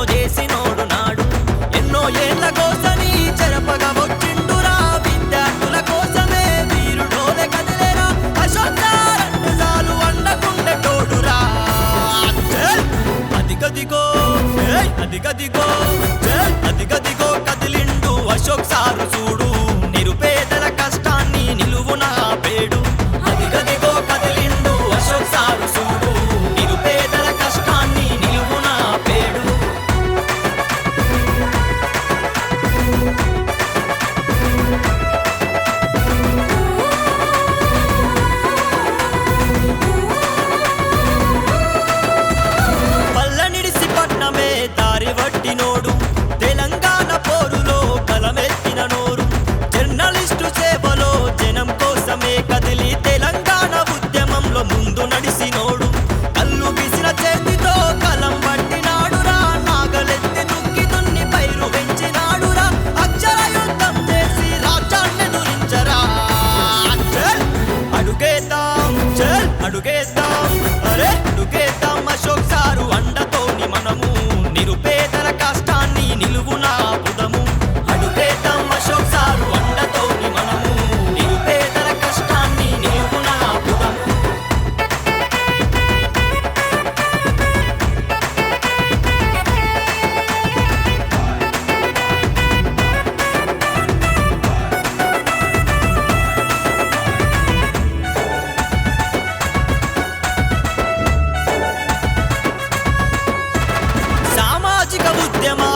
ఎన్నో చేసినోడు నాడు. ఎన్నో ఏళ్ళ వచ్చిండురా విద్యార్థుల కోసమే వీరుడోలే కదిలేరా. అశోకారంటే చాలు వండకుండే అదిగదిగో అదిగదిగో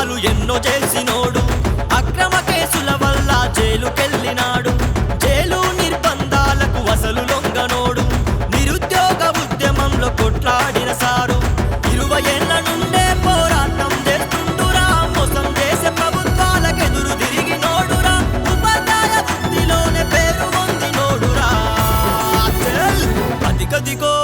పాపాలు ఎన్నో చేసినోడు. అక్రమ కేసుల వల్ల జైలుకెళ్ళినాడు. జైలు నిర్బంధాలకు అసలు లొంగనోడు. నిరుద్యోగ ఉద్యమంలో కొట్లాడిన సారు. ఇరవై ఏళ్ళ నుండే పోరాటం చేస్తుండురా. మోసం చేసే ప్రభుత్వాలకెదురు తిరిగినోడురా. ఉపాధ్యాయ వృత్తిలోనే పేరు పొందినోడురా. అధిక దిగో